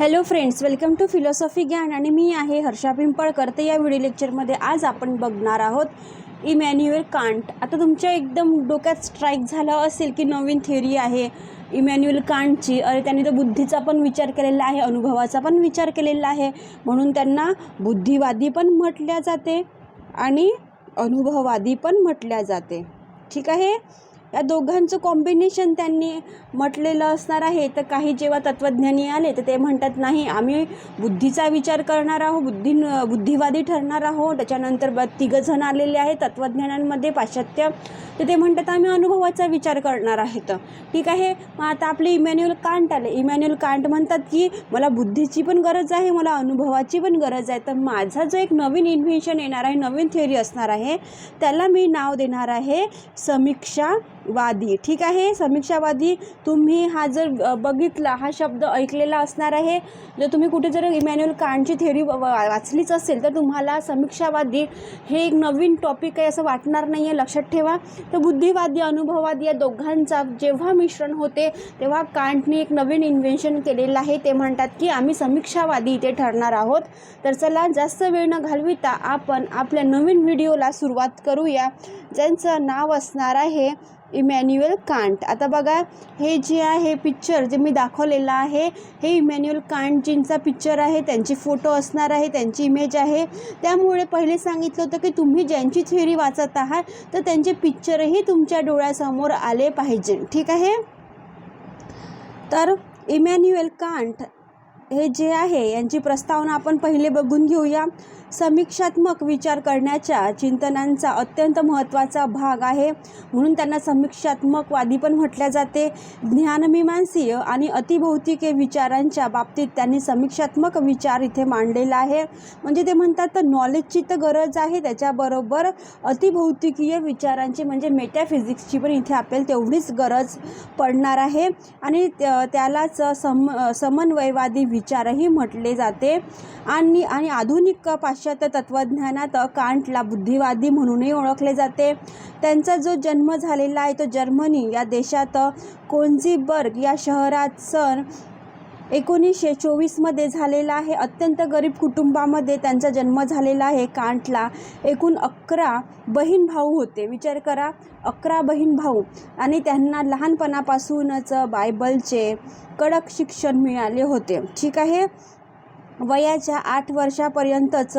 Hello friends welcome to philosophy ज्ञान आणि मी आहे हर्षा पिंपळकर. तर या व्हिडिओ लेक्चरमध्ये आज आपण बघणार आहोत इमॅन्युअल कांट आता तुमच्या एकदम डोक्यात स्ट्राईक झालं असेल की नवीन थिअरी आहे इमॅन्युअल कांटची अरे त्यांनी तर बुद्धीचा पण विचार केलेला आहे अनुभवाचा पण विचार केलेला आहे. म्हणून त्यांना बुद्धिवादी पण म्हटल्या जाते आणि अनुभववादी पण म्हटल्या जाते. ठीक आहे? या दोघांचं कॉम्बिनेशन त्यांनी म्हटलेलं असणार आहे. तर काही जेव्हा तत्त्वज्ञानी आले तर ते म्हणतात नाही आम्ही बुद्धीचा विचार करणार आहोत बुद्धी बुद्धिवादी ठरणार आहोत. त्याच्यानंतर ब तिघंजण आलेले आहेत तत्त्वज्ञानांमध्ये पाश्चात्य. तर ते म्हणतात आम्ही अनुभवाचा विचार करणार आहेत. ठीक आहे. मग आता आपले इमॅन्युअल कांट आले. इमॅन्युअल कांट म्हणतात की मला बुद्धीची पण गरज आहे मला अनुभवाची पण गरज आहे. तर माझा जो एक नवीन इन्व्हेन्शन येणार आहे नवीन थिअरी असणार आहे त्याला मी नाव देणार आहे समीक्षा वादी. ठीक आहे? समीक्षावादी तुम्ही हा जर बघितला हा शब्द ऐकलेला असणार आहे. जर तुम्ही कुठे जर इमॅन्युअल कांटची थेरी वाचलीच असेल तर तुम्हाला समीक्षावादी हे एक नवीन टॉपिक आहे असं वाटणार नाही आहे लक्षात ठेवा. तर बुद्धिवादी अनुभववादी या दोघांचा जेव्हा मिश्रण होते तेव्हा कांटने एक नवीन इन्व्हेन्शन केलेलं आहे. ते म्हणतात की आम्ही समीक्षावादी इथे ठरणार आहोत. तर चला जास्त वेळ न घालविता आपण आपल्या नवीन व्हिडिओला सुरुवात करूया ज्यांचं नाव असणार आहे इमॅन्युअल कांट. आता बघा हे जे आहे पिक्चर जे मी दाखवलेलं आहे हे इमॅन्युअल कांटजींचा पिक्चर आहे त्यांचे फोटो असणार आहे त्यांची इमेज आहे. त्यामुळे पहिले सांगितलं होतं की तुम्ही ज्यांची थेअरी वाचत आहात तर त्यांचे पिक्चरही तुमच्या डोळ्यासमोर आले पाहिजे. ठीक आहे? तर इमॅन्युएल कांट हे जे आहे यांची प्रस्तावना आपण पहिले बघून घेऊया. समीक्षात्मक विचार करण्याच्या चिंतनांचा अत्यंत महत्त्वाचा भाग आहे. म्हणून त्यांना समीक्षात्मकवादी पण म्हटल्या जाते. ज्ञानमीमांसीय आणि अतिभौतिके विचारांच्या बाबतीत त्यांनी समीक्षात्मक विचार इथे मांडलेला आहे. म्हणजे ते म्हणतात तर नॉलेजची तर गरज आहे. त्याच्याबरोबर अतिभौतिकीय विचारांची म्हणजे मेटाफिजिक्सची पण इथे आपल्याला तेवढीच गरज पडणार आहे. आणि त्यालाच सम समन्वयवादी विचारही म्हटले जाते. आणि आणि आधुनिक पाश्चात्य तत्त्वज्ञानात कांटला बुद्धिवादी म्हणूनही ओळखले जाते. त्यांचा जो जन्म झालेला आहे तो जर्मनी या देशात कोन्झीबर्ग या शहरात सन एकोणीसशे चोवीसमध्ये झालेला आहे. अत्यंत गरीब कुटुंबामध्ये त्यांचा जन्म झालेला आहे. कांटला एकूण अकरा बहीण भाऊ होते. विचार करा अकरा बहीण भाऊ आणि त्यांना लहानपणापासूनच बायबलचे कडक शिक्षण मिळाले होते. ठीक आहे? वयाच्या आठ वर्षापर्यंतच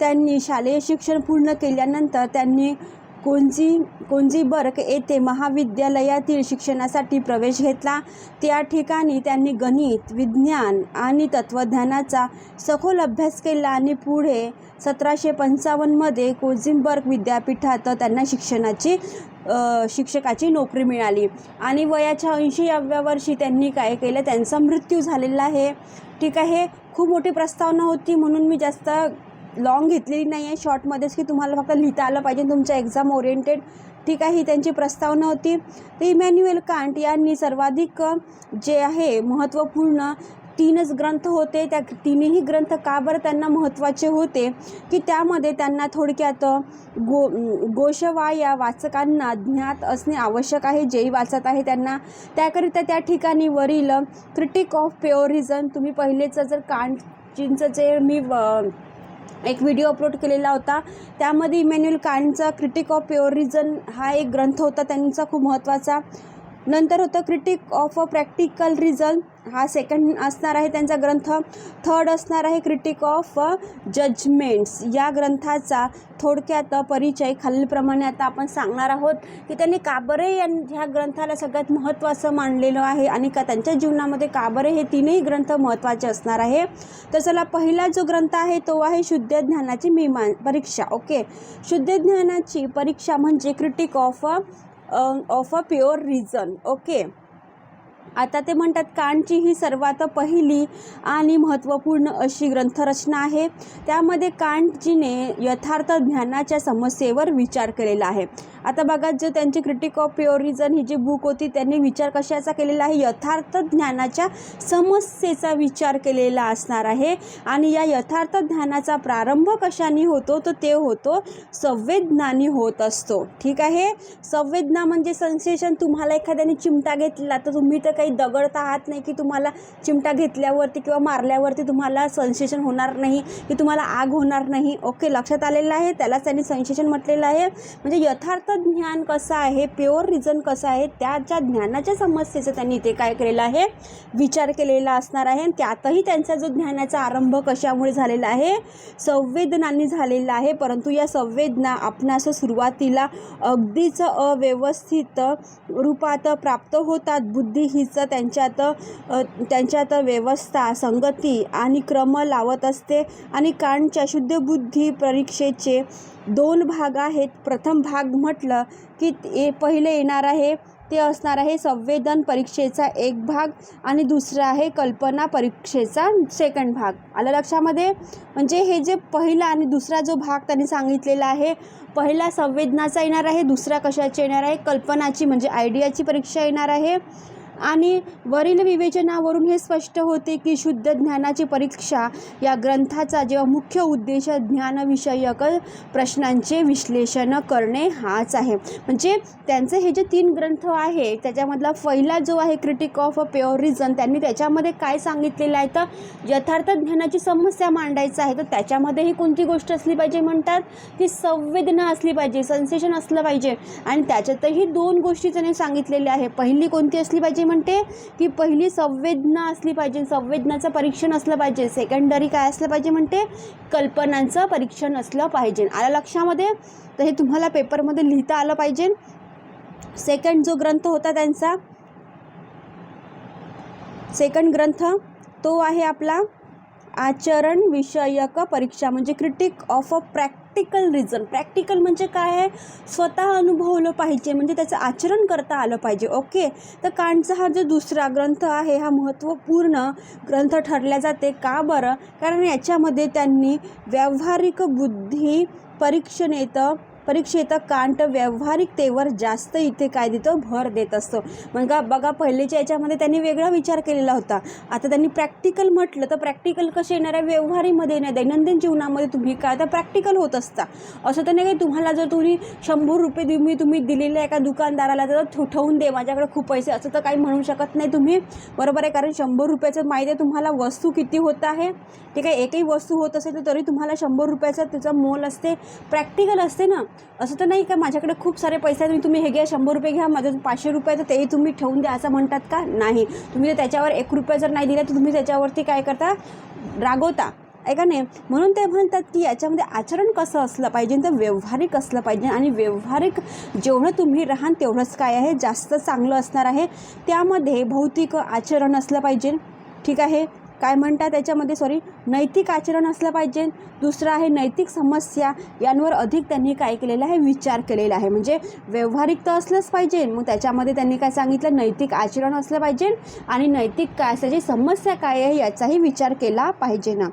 त्यांनी शालेय शिक्षण पूर्ण केल्यानंतर त्यांनी कोंजी कोंजीबर्ग येथे महाविद्यालयातील शिक्षणासाठी प्रवेश घेतला. त्या ठिकाणी त्यांनी गणित विज्ञान आणि तत्त्वज्ञानाचा सखोल अभ्यास केला आणि पुढे सतराशे पंचावन्नमध्ये कोझिमबर्ग विद्यापीठात त्यांना शिक्षणाची शिक्षकाची नोकरी मिळाली. आणि वयाच्या ऐंशी याव्या वर्षी त्यांनी काय केलं? त्यांचा मृत्यू झालेला आहे. ठीक आहे खूप मोठी प्रस्तावना होती म्हणून मी जास्त लॉंग घेतलेली नाही आहे शॉर्टमध्येच की तुम्हाला फक्त लिहिता आलं पाहिजे तुमच्या एक्झाम ओरिएंटेड ठीक आहे ही त्यांची प्रस्तावना होती. तर इमॅन्युएल कांट यांनी सर्वाधिक जे आहे महत्त्वपूर्ण तीनच ग्रंथ होते. त्या तिन्ही ग्रंथ का बरं त्यांना महत्त्वाचे होते? की त्यामध्ये त्यांना थोडक्यात गो गोशवा या वाचकांना ज्ञात असणे आवश्यक आहे जेही वाचत आहे त्यांना. त्याकरिता त्या ठिकाणी वरील क्रिटिक ऑफ प्युअरिझम तुम्ही पहिलेचं जर कांटजींचं जे मी व- एक व्हिडिओ अपलोड केलेला होता. त्यामध्ये इमॅन्युअल कांटचा क्रिटिक ऑफ प्युअरिझन हा एक ग्रंथ होता. त्यांचा खूप महत्त्वाचा नंतर होतं critique of a practical reason हा सेकंड असणार आहे त्यांचा ग्रंथ. थर्ड असणार आहे क्रिटिक ऑफ जजमेंट्स या ग्रंथाचा थोडक्यात परिचय खालीलप्रमाणे आता आपण सांगणार आहोत की त्यांनी काबरे या ह्या ग्रंथाला सगळ्यात महत्त्वाचं मानलेलं आहे आणि का त्यांच्या जीवनामध्ये काबरे हे तीनही ग्रंथ महत्त्वाचे असणार आहे. तर चला पहिला जो ग्रंथ आहे तो आहे शुद्ध ज्ञानाची मीमां परीक्षा. ओके. शुद्ध ज्ञानाची परीक्षा म्हणजे critique of of a pure reason okay आता ते म्हणतात कांटची ही सर्वात पहिली आणि महत्त्वपूर्ण अशी ग्रंथरचना आहे. त्यामध्ये कांटजीने यथार्थ ज्ञानाच्या समस्येवर विचार केलेला आहे. आता बघा जो त्यांची क्रिटिक ऑफ प्युअरिझन ही जी बुक होती त्यांनी विचार कशाचा केलेला आहे? यथार्थ ज्ञानाच्या समस्येचा विचार केलेला असणार आहे. आणि या यथार्थ ज्ञानाचा प्रारंभ कशाने होतो? तर ते होतो संवेदनाने होत असतो. ठीक आहे? संवेदना म्हणजे सेन्सेशन तुम्हाला एखाद्याने चिमटा घेतला तर तुम्ही तर काही दगड आहात नाही की तुम्हाला चिमटा घेतल्यावरती किंवा मारल्यावरती तुम्हाला संशेषण होणार नाही की तुम्हाला आग होणार नाही. ओके लक्षात आलेलं आहे. त्यालाच त्यांनी संशेषण म्हटलेलं आहे. म्हणजे यथार्थ ज्ञान कसं आहे प्युअर रिझन कसं आहे त्याच्या ज्ञानाच्या समस्येचं त्यांनी इथे काय केलेलं आहे विचार केलेला असणार आहे. आणि त्यातही त्यांचा जो ज्ञानाचा आरंभ कशामुळे झालेला आहे संवेदनांनी झालेला आहे. परंतु या संवेदना आपणास सुरुवातीला अगदीच अव्यवस्थित रूपात प्राप्त होतात. बुद्धी ही हीच त्यांच्यात त्यांच्यात व्यवस्था संगती आणि क्रम लावत असते. आणि कांटच्या शुद्ध बुद्धी परीक्षेचे दोन भाग आहेत. प्रथम भाग म्हटलं की ते पहिले येणार आहे ते असणार आहे संवेदन परीक्षेचा एक भाग आणि दुसरा आहे कल्पना परीक्षेचा सेकंड भाग. आलं लक्षामध्ये? म्हणजे हे जे पहिला आणि दुसरा जो भाग त्यांनी सांगितलेला आहे पहिला संवेदनाचा येणार आहे दुसरा कशाची येणार आहे? कल्पनाची म्हणजे आयडियाची परीक्षा येणार आहे. आणि वरील विवेचनावरून हे स्पष्ट होते की शुद्ध ज्ञानाची परीक्षा या ग्रंथाचा जेव्हा मुख्य उद्देश ज्ञानविषयक प्रश्नांचे विश्लेषण करणे हाच आहे. म्हणजे त्यांचे हे जे तीन ग्रंथ आहे त्याच्यामधला पहिला जो आहे critique of a pure reason त्यांनी त्याच्यामध्ये काय सांगितलेलं आहे? तर यथार्थ ज्ञानाची समस्या मांडायचं आहे तर त्याच्यामध्ये ही कोणती गोष्ट असली पाहिजे म्हणतात? ती संवेदना असली पाहिजे सेन्सेशन असलं पाहिजे. आणि त्याच्यातही दोन गोष्टी त्याने सांगितलेल्या आहे पहिली कोणती असली पाहिजे म्हणते की पहिली संवेदना असली पाहिजे संवेदनाचं परीक्षण असलं पाहिजे सेकंडरी काय असलं पाहिजे म्हणते कल्पनांचं परीक्षण असलं पाहिजे. आलं लक्षामध्ये? तर हे तुम्हाला पेपरमध्ये लिहिता आलं पाहिजे. सेकंड जो ग्रंथ होता त्यांचा सेकंड ग्रंथ तो आहे आपला आचरण विषयक परीक्षा म्हणजे critique of a pract practical reason practical म्हणजे काय आहे? स्वतः अनुभवलं पाहिजे म्हणजे त्याचं आचरण करता आलं पाहिजे. ओके तर कांटचा हा जो दुसरा ग्रंथ आहे हा महत्त्वपूर्ण ग्रंथ ठरल्या जाते. का बरं? कारण याच्यामध्ये त्यांनी व्यावहारिक बुद्धी परीक्षणेत परीक्षेत कांट व्यावहारिकतेवर जास्त इथे काय देतं भर देत असतो. मग का बघा पहिलेच्या याच्यामध्ये त्यांनी वेगळा विचार केलेला होता. आता त्यांनी प्रॅक्टिकल म्हटलं तर प्रॅक्टिकल कसे येणार आहे व्यवहारीमध्ये येणार? दैनंदिन जीवनामध्ये तुम्ही काय? तर प्रॅक्टिकल होत असता. असं तर नाही काही तुम्हाला जर तुम्ही शंभर रुपये तुम्ही तुम्ही दिलेले एका दुकानदाराला तर ठेव- ठेवून दे माझ्याकडे खूप पैसे असं तर काही म्हणू शकत नाही तुम्ही. बरोबर आहे कारण शंभर रुपयाचं माहिती आहे तुम्हाला वस्तू किती होत आहे? ठीक आहे एकही वस्तू होत असेल तर तरी तुम्हाला शंभर रुपयाचं त्याचं मोल असते. प्रॅक्टिकल असते ना. असं तर नाही का माझ्याकडे खूप सारे पैसे आहेत तुम्ही हे घ्या शंभर रुपये घ्या माझं पाचशे रुपये तर तेही तुम्ही ठेवून द्या असं म्हणतात का? नाही. तुम्ही जर त्याच्यावर एक रुपया जर नाही दिला तर तुम्ही त्याच्यावरती काय करता? रागवता. आहे का नाही? म्हणून ते म्हणतात की याच्यामध्ये आचरण कसं असलं पाहिजे तर व्यवहारिक असलं पाहिजे आणि व्यवहारिक जेवढं तुम्ही राहाल तेवढंच काय आहे? जास्त चांगलं असणार आहे. त्यामध्ये भौतिक आचरण असलं पाहिजे. ठीक आहे? काय म्हणतात त्याच्यामध्ये सॉरी नैतिक आचरण असलं पाहिजे. दुसरं आहे नैतिक समस्या यांवर अधिक त्यांनी काय केलेलं आहे? विचार केलेला आहे. म्हणजे व्यवहारिक तर असलंच पाहिजे. मग त्याच्यामध्ये त्यांनी काय सांगितलं? नैतिक आचरण असलं पाहिजे. आणि नैतिक काय त्याची समस्या काय आहे याचाही विचार केला पाहिजे ना.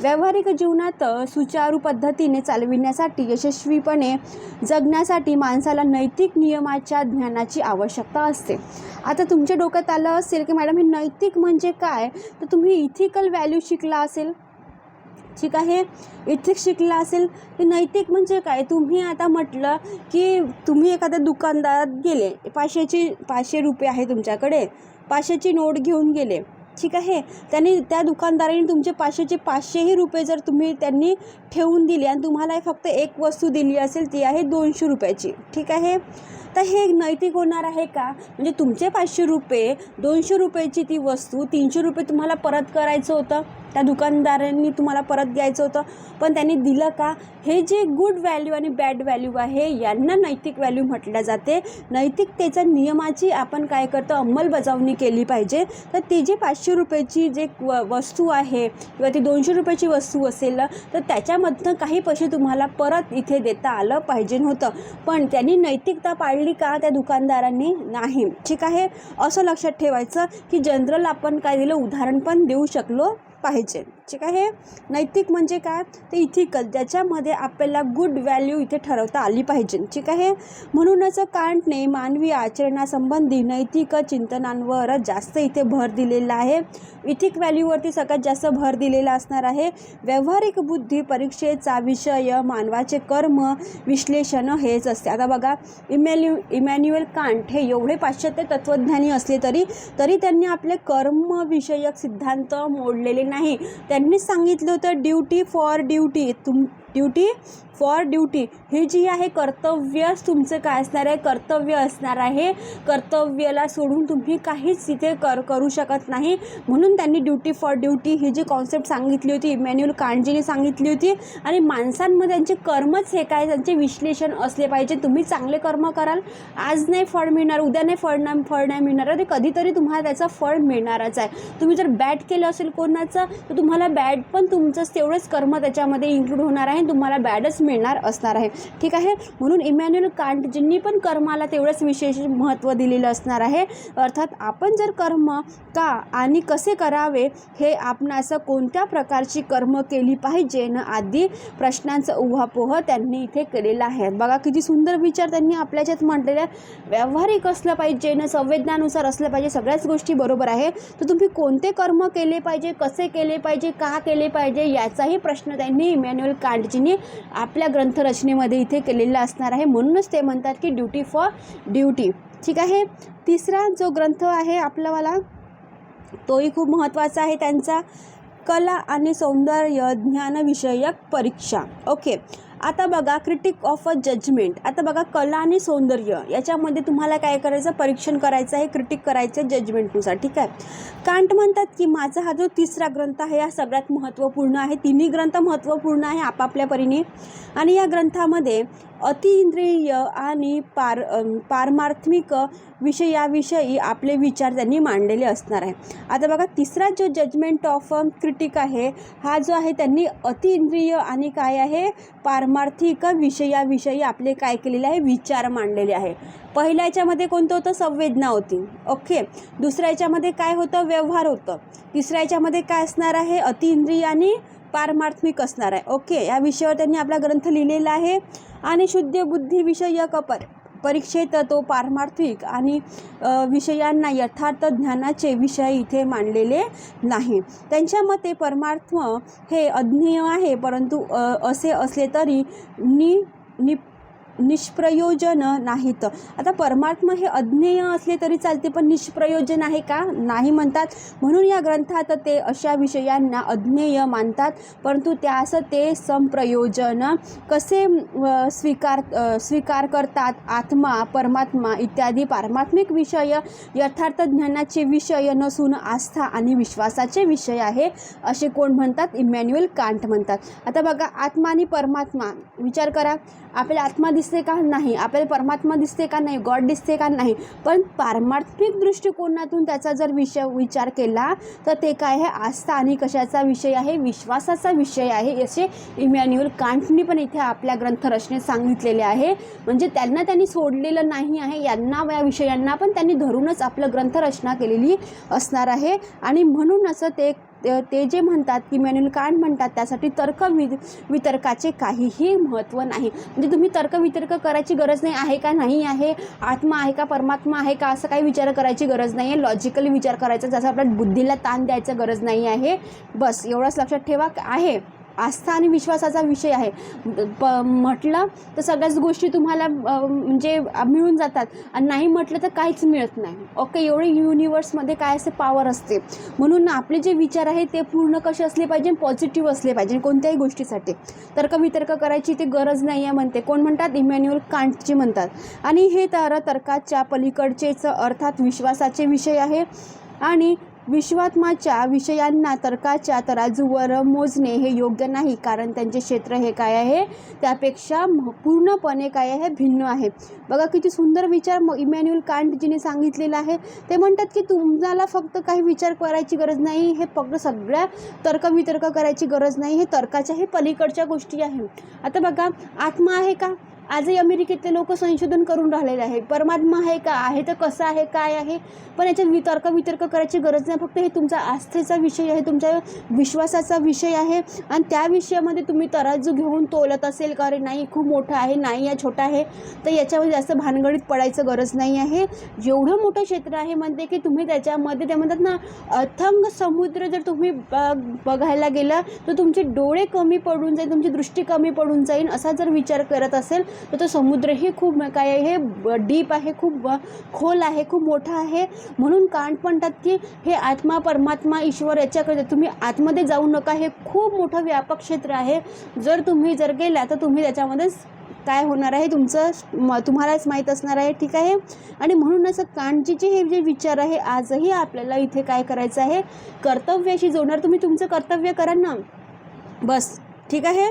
व्यावहारिक जीवनात सुचारू पद्धतीने चालविण्यासाठी यशस्वीपणे जगण्यासाठी माणसाला नैतिक नियमाच्या ज्ञानाची आवश्यकता असते. आता तुमच्या डोक्यात आलं असेल की मॅडम हे नैतिक म्हणजे काय? तर तुम्ही इथिकल व्हॅल्यू शिकला असेल ठीक आहे? इथिक्स शिकला असेल की नैतिक म्हणजे काय? तुम्ही आता म्हटलं की तुम्ही एखाद्या दुकानदारात गेले पाचशेची पाचशे रुपये आहे तुमच्याकडे पाचशेची नोट घेऊन गेले ठीक आहे? त्यांनी त्या दुकानदाराने तुमचे पाचशेचे पाचशेही रुपये जर तुम्ही त्यांनी ठेवून दिले आणि तुम्हाला फक्त एक वस्तू दिली असेल ती आहे दोनशे रुपयाची ठीक आहे? तर हे नैतिक होणार आहे का? म्हणजे तुमचे पाचशे रुपये दोनशे रुपयाची ती वस्तू तीनशे रुपये तुम्हाला परत करायचं होतं? त्या दुकानदारांनी तुम्हाला परत द्यायचं होतं. पण त्यांनी दिलं का? हे जे गुड व्हॅल्यू आणि बॅड व्हॅल्यू आहे यांना नैतिक व्हॅल्यू म्हटल्या जाते. नैतिकतेच्या नियमाची आपण काय करतो? अंमलबजावणी केली पाहिजे. तर ती जी पाचशे रुपयाची जे व वस्तू आहे किंवा ती दोनशे रुपयाची वस्तू असेल तर त्याच्यामधनं काही पैसे तुम्हाला परत इथे देता आलं पाहिजे होतं. पण त्यांनी नैतिकता पाळली का त्या दुकानदारांनी? नाही. ठीक आहे? असं लक्षात ठेवायचं की जनरल आपण काय दिलं? उदाहरण पण देऊ शकलो. पाहिजे. ठीक आहे नैतिक म्हणजे काय? ते इथिकल ज्याच्यामध्ये आपल्याला गुड व्हॅल्यू इथे ठरवता आली पाहिजे. ठीक आहे म्हणूनच कांटने मानवी आचरणासंबंधी नैतिक चिंतनांवर जास्त इथे भर दिलेला आहे. इथिक व्हॅल्यूवरती सगळ्यात जास्त भर दिलेला असणार आहे. व्यावहारिक बुद्धी परीक्षेचा विषय मानवाचे कर्म विश्लेषण हेच असते. आता बघा इमॅन्यु इमॅन्युएल कांट हे एवढे पाश्चात्य तत्त्वज्ञानी असले तरी तरी त्यांनी आपले कर्मविषयक सिद्धांत मोडलेले नाही. त्यांनी सांगितलं होतं ड्युटी फॉर ड्युटी तुम ड्युटी फॉर ड्युटी ही जी आहे कर्तव्यच तुमचं काय असणार आहे? कर्तव्य असणार आहे. कर्तव्याला सोडून तुम्ही काहीच तिथे कर करू शकत नाही. म्हणून त्यांनी ड्युटी फॉर ड्युटी ही जी कॉन्सेप्ट सांगितली होती इमॅन्युअल कांजीने सांगितली होती. आणि माणसांमध्ये त्यांचे कर्मच हे काय? त्यांचे विश्लेषण असले पाहिजे. तुम्ही चांगले कर्म कराल. आज नाही फळ मिळणार उद्या नाही फळ नाही फळ नाही मिळणार. ते कधीतरी तुम्हाला त्याचा फळ मिळणारच आहे. तुम्ही जर बॅट केलं असेल कोणाचं तर तुम्हाला बॅड पण तुमचंच तेवढंच कर्म त्याच्यामध्ये इन्क्लूड होणार आहे. आणि तुम्हाला बॅडच मिळणार असणार आहे. ठीक आहे? म्हणून इमॅन्युअल कांटजींनी पण कर्माला तेवढंच विशेष महत्त्व दिलेलं असणार आहे अर्थात आपण जर कर्म का आणि कसे करावे हे आपण असं कोणत्या प्रकारची कर्म केली पाहिजे न आदी प्रश्नांचा उहापोह त्यांनी इथे केलेला आहे. बघा किती सुंदर विचार त्यांनी आपल्याच्यात म्हटलेल्या आहे. व्यावहारिक असलं पाहिजे न संवेदनानुसार असलं पाहिजे सगळ्याच गोष्टी बरोबर आहे. तर तुम्ही कोणते कर्म केले पाहिजे कसे केले पाहिजे का केले पाहिजे याचाही प्रश्न त्यांनी इमॅन्युअल कांटजींनी आपल्या ग्रंथरचनेमध्ये इथे केलेला असणार आहे. म्हणूनच ते म्हणतात की ड्युटी फॉर ड्युटी ठीक आहे? तिसरा जो ग्रंथ आहे आपलावाला तोही खूप महत्त्वाचा आहे. त्यांचा कला आणि सौंदर्य ज्ञानविषयक परीक्षा. ओके. आता बघा क्रिटिक ऑफ अ जजमेंट आता बघा कला आणि सौंदर्य याच्यामध्ये तुम्हाला काय करायचं? परीक्षण करायचं आहे क्रिटिक करायचं आहे जजमेंटनुसार ठीक आहे? कांट म्हणतात की माझा हा जो तिसरा ग्रंथ आहे हा सगळ्यात महत्त्वपूर्ण आहे. तिन्ही ग्रंथ महत्त्वपूर्ण आहे आपापल्या परीने. आणि या ग्रंथामध्ये अतिइंद्रिय आणि पार पारमार्थमिक पारमार्थिक विषयाविषयी आपले विचार त्यांनी मांडलेले असणार आहे आता बघा तिसरा जो जजमेंट ऑफ क्रिटिक आहे हा जो आहे त्यांनी अतिइंद्रिय आणि काय आहे? पारमार्थिक विषयाविषयी आपले काय केलेले आहे? विचार मांडलेले आहे. पहिल्या याच्यामध्ये कोणतं होतं? संवेदना होती. ओके? दुसऱ्या याच्यामध्ये काय होतं? व्यवहार होतं. तिसऱ्या याच्यामध्ये काय असणार आहे? अतिइंद्रिय आणि पारमार्थमिक असणार आहे. ओके या विषयावर त्यांनी आपला ग्रंथ लिहिलेला आहे. आणि शुद्ध बुद्धी विषयक पर परीक्षेत तो पारमार्थिक आणि विषयांना यथार्थ ज्ञानाचे विषय इथे मांडलेले नाही. त्यांच्या मते परमार्थ हे अज्ञेय आहे परंतु असे असले तरी नि नि निष्प्रयोजन नाहीत. आता परमात्मा हे अज्ञेय असले तरी चालते पण निष्प्रयोजन आहे का? नाही म्हणतात. म्हणून या ग्रंथात ते अशा विषयांना अज्ञेय मानतात. परंतु त्यास ते संप्रयोजन कसे स्वीकार स्वीकार करतात? आत्मा परमात्मा इत्यादी पारमात्मिक विषय यथार्थ ज्ञानाचे विषय नसून आस्था आणि विश्वासाचे विषय आहे असे कोण म्हणतात? इमॅन्युअल कांट म्हणतात. आता बघा आत्मा आणि परमात्मा. विचार करा. आपल्याला आत्मा दिसते का नाही? आपल्याला परमात्मा दिसते का नाही? गॉड दिसते का नाही? पण पारमार्थिक दृष्टिकोनातून त्याचा जर विषय विचार केला तर ते काय आहे? आस्था आणि कशाचा विषय आहे? विश्वासाचा विषय आहे. असे इमॅन्युअल कांटनी पण इथे आपल्या ग्रंथरचनेत सांगितलेले आहे. म्हणजे त्यांना त्यांनी सोडलेलं नाही आहे. यांना या विषयांना पण त्यांनी धरूनच आपलं ग्रंथरचना केलेली असणार आहे. आणि म्हणून असं ते ते- ते जे म्हणतात की मॅन्युअल कांड म्हणतात त्यासाठी तर्क वि वितर्काचे काहीही महत्त्व नाही. म्हणजे तुम्ही तर्क वितर्क करायची गरज नाही आहे का नाही आहे आत्मा आहे का परमात्मा आहे का असं काही विचार करायची गरज नाही आहे लॉजिकली विचार करायचा जसं आपल्या बुद्धीला ताण द्यायचं गरज नाही आहे. बस एवढंच लक्षात ठेवा आहे. आस्था आणि विश्वासाचा विषय आहे. प म्हटलं तर सगळ्याच गोष्टी तुम्हाला म्हणजे मिळून जातात. आणि नाही म्हटलं तर काहीच मिळत नाही. ओके एवढे युनिवर्समध्ये काय असे पॉवर असते? म्हणून आपले जे विचार आहेत ते पूर्ण कसे असले पाहिजे पॉझिटिव्ह असले पाहिजे कोणत्याही गोष्टीसाठी. तर्कवितर्क करायची ते गरज नाही आहे म्हणते. कोण म्हणतात? इमॅन्युअल कांटची म्हणतात. आणि हे तर तर्काच्या पलीकडचेच अर्थात विश्वासाचे विषय आहे. आणि विश्वात्माच्या विषयांना तर्काच्या तराजूवर मोजणे हे योग्य नाही कारण त्यांचे क्षेत्र हे काय आहे? त्यापेक्षा पूर्णपणे काय आहे? भिन्न आहे. बघा किती सुंदर विचार म इमॅन्युअल कांटजीने सांगितलेला आहे. ते म्हणतात की तुम्हाला फक्त काही विचार करायची गरज नाही हे फक्त सगळ्या तर्कवितर्क करायची गरज नाही हे तर्काच्या हे पलीकडच्या गोष्टी आहे. आता बघा आत्मा आहे का? आजही अमेरिकेतले लोक संशोधन करून राहिलेले आहे परमात्मा आहे का? आहे तर कसं आहे? काय आहे? पण याच्यात वितर्क वितर्क करायची गरज नाही. फक्त हे तुमचा आस्थेचा विषय आहे तुमच्या विश्वासाचा विषय आहे. आणि त्या विषयामध्ये तुम्ही तराजू घेऊन तोलत असेल का? अरे नाही खूप मोठं आहे नाही या छोटा आहे. तर याच्यामध्ये जास्त भानगडीत पडायचं गरज नाही आहे. जेवढं मोठं क्षेत्र आहे म्हणते की तुम्ही त्याच्यामध्ये ते म्हणतात ना अथंग समुद्र जर तुम्ही ब- बघायला गेला तर तुमचे डोळे कमी पडून जाईल तुमची दृष्टी कमी पडून जाईल असा जर विचार करत असेल तर तो समुद्रही खूप काय आहे हे डीप आहे खूप खोल आहे खूप मोठा आहे. म्हणून कांट म्हणतात की हे आत्मा परमात्मा ईश्वर याच्याकडे तुम्ही आतमध्ये जाऊ नका. हे खूप मोठं व्यापक क्षेत्र आहे. जर तुम्ही जर गेला तर तुम्ही त्याच्यामध्येच काय होणार आहे? तुमचं म तुम्हालाच माहीत असणार आहे ठीक आहे? आणि म्हणून असं कांजीचे हे जे विचार आहे आजही आपल्याला इथे काय करायचं आहे? कर्तव्याशी जोडणार. तुम्ही तुमचं कर्तव्य करा ना. बस ठीक आहे?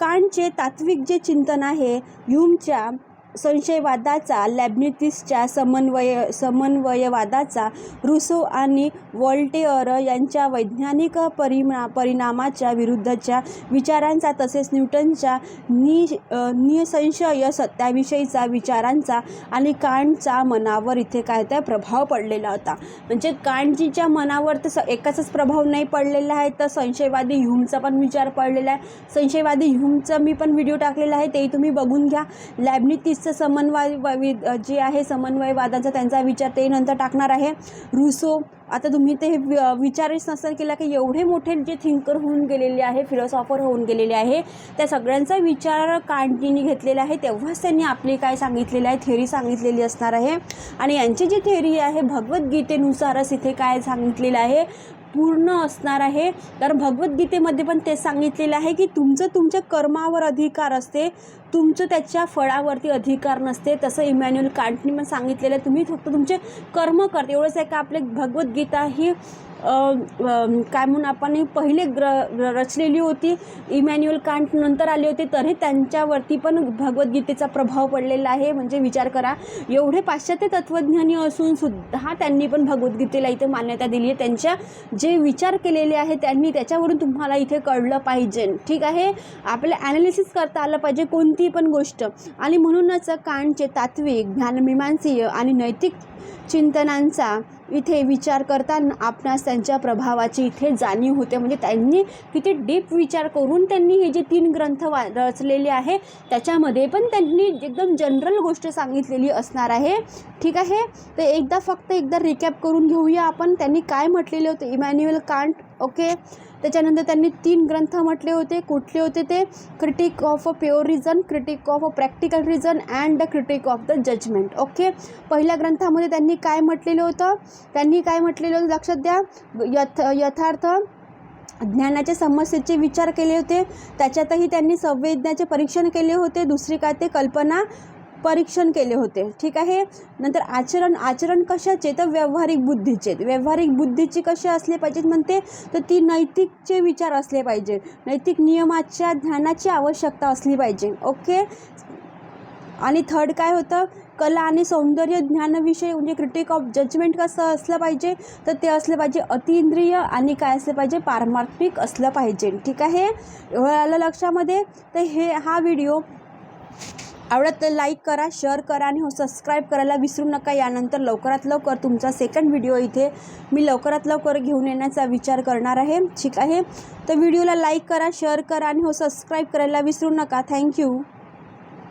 कांटचे तात्विक जे चिंतन आहे ह्यूमच्या संशयवादाचा लॅबनिथिसच्या समन्वय समन्वयवादाचा रुसो आणि वॉल्टेअर यांच्या वैज्ञानिक परिमा परिणामाच्या विरुद्धच्या विचारांचा तसेच न्यूटनच्या नि निसंशय सत्याविषयीचा विचारांचा आणि कांटचा मनावर इथे काय त्या प्रभाव पडलेला होता. म्हणजे कांटजीच्या मनावर तर स एकाचाच प्रभाव नाही पडलेला आहे तर संशयवादी ह्यूमचा पण विचार पडलेला आहे. संशयवादी ह्यूमचा मी पण व्हिडिओ टाकलेला आहे तेही तुम्ही बघून घ्या. लॅबनिथिसचं समन्वय जे आहे समन्वयवादांचा त्यांचा विचार ते नंतर टाकणार आहे. रुसो आता तुम्ही ते विचारच नसेल केला की एवढे मोठे जे थिंकर होऊन गेलेले आहे फिलॉसॉफर होऊन गेलेले आहे त्या सगळ्यांचा विचार कांटीने घेतलेला आहे. तेव्हाच त्यांनी आपली काय सांगितलेलं आहे थेअरी सांगितलेली असणार आहे. आणि यांची जी थेअरी आहे भगवद्गीतेनुसारच इथे काय सांगितलेलं आहे पूर्ण असणार आहे. तर भगवद्गीतेमध्ये पण ते सांगितलेलं आहे की तुमचं तुमच्या कर्मावर अधिकार असते. तुमचं त्याच्या फळावरती अधिकार नसते तसं इमॅन्युअल कांटनी पण सांगितलेलं आहे. तुम्ही फक्त तुमचे कर्म करते. एवढंच आहे का आपले भगवद्गीता ही काय म्हणून आपण ही पहिले ग्र रचलेली होती. इमॅन्युअल कांट नंतर आले होते तरी त्यांच्यावरती पण भगवद्गीतेचा प्रभाव पडलेला आहे. म्हणजे विचार करा एवढे पाश्चात्य तत्त्वज्ञानी असून सुद्धा त्यांनी पण भगवद्गीतेला इथे मान्यता दिली आहे. त्यांच्या जे विचार केलेले आहे त्यांनी त्याच्यावरून तुम्हाला इथे कळलं पाहिजे. ठीक आहे? आपल्याला ॲनालिसिस करता आलं पाहिजे. कोण कोणती पण गोष्ट. आणि म्हणूनच कांटचे तात्विक ज्ञानमीमांसीय आणि नैतिक चिंतनांचा इथे विचार करताना आपणास त्यांच्या प्रभावाची इथे जाणीव होते. म्हणजे त्यांनी किती डीप विचार करून त्यांनी हे जे तीन ग्रंथ वा रचलेले आहे त्याच्यामध्ये पण त्यांनी एकदम जनरल गोष्ट सांगितलेली असणार आहे. ठीक आहे? तर एकदा फक्त एकदा रिकॅप करून घेऊया आपण. त्यांनी काय म्हटलेले होते? Immanuel Kant okay? त्याच्यानंतर त्यांनी तीन ग्रंथ म्हटले होते. कुठले होते ते? Critique of a pure reason critique of a practical reason and the critique of the judgment okay? पहिल्या ग्रंथामध्ये त्यांनी काय म्हटलेलं होतं? त्यांनी काय म्हटलेलं होतं? लक्षात द्या. यथ यथार्थ ज्ञानाच्या समस्येचे विचार केले होते. त्याच्यातही त्यांनी संवेदनाचे परीक्षण केले होते. दुसरी काय? ते कल्पना परीक्षण केले होते. ठीक आहे? नंतर आचरण आचरण कशाचे? तर व्यावहारिक बुद्धीचे. व्यावहारिक बुद्धीची कसे असले पाहिजेत म्हणते? तर ती नैतिकचे विचार असले पाहिजे. नैतिक नियमाच्या ज्ञानाची आवश्यकता असली पाहिजे. ओके? आणि थर्ड काय होतं? कला आणि सौंदर्य ज्ञानविषयी म्हणजे क्रिटिक ऑफ जजमेंट कसं असलं पाहिजे तर ते असलं पाहिजे अतिंद्रिय आणि काय असलं पाहिजे पारमार्थिक असलं पाहिजे. ठीक आहे? एवढं आलं लक्षामध्ये? तर हे हा व्हिडिओ आवडत तर लाईक करा शेअर करा आणि हो सबस्क्राईब करायला विसरू नका. यानंतर लवकरात लवकर तुमचा सेकंड व्हिडिओ इथे मी लवकरात लवकर घेऊन येण्याचा विचार करणार आहे. ठीक आहे? तर व्हिडिओला लाईक करा शेअर करा आणि हो सबस्क्राईब करायला विसरू नका. थँक्यू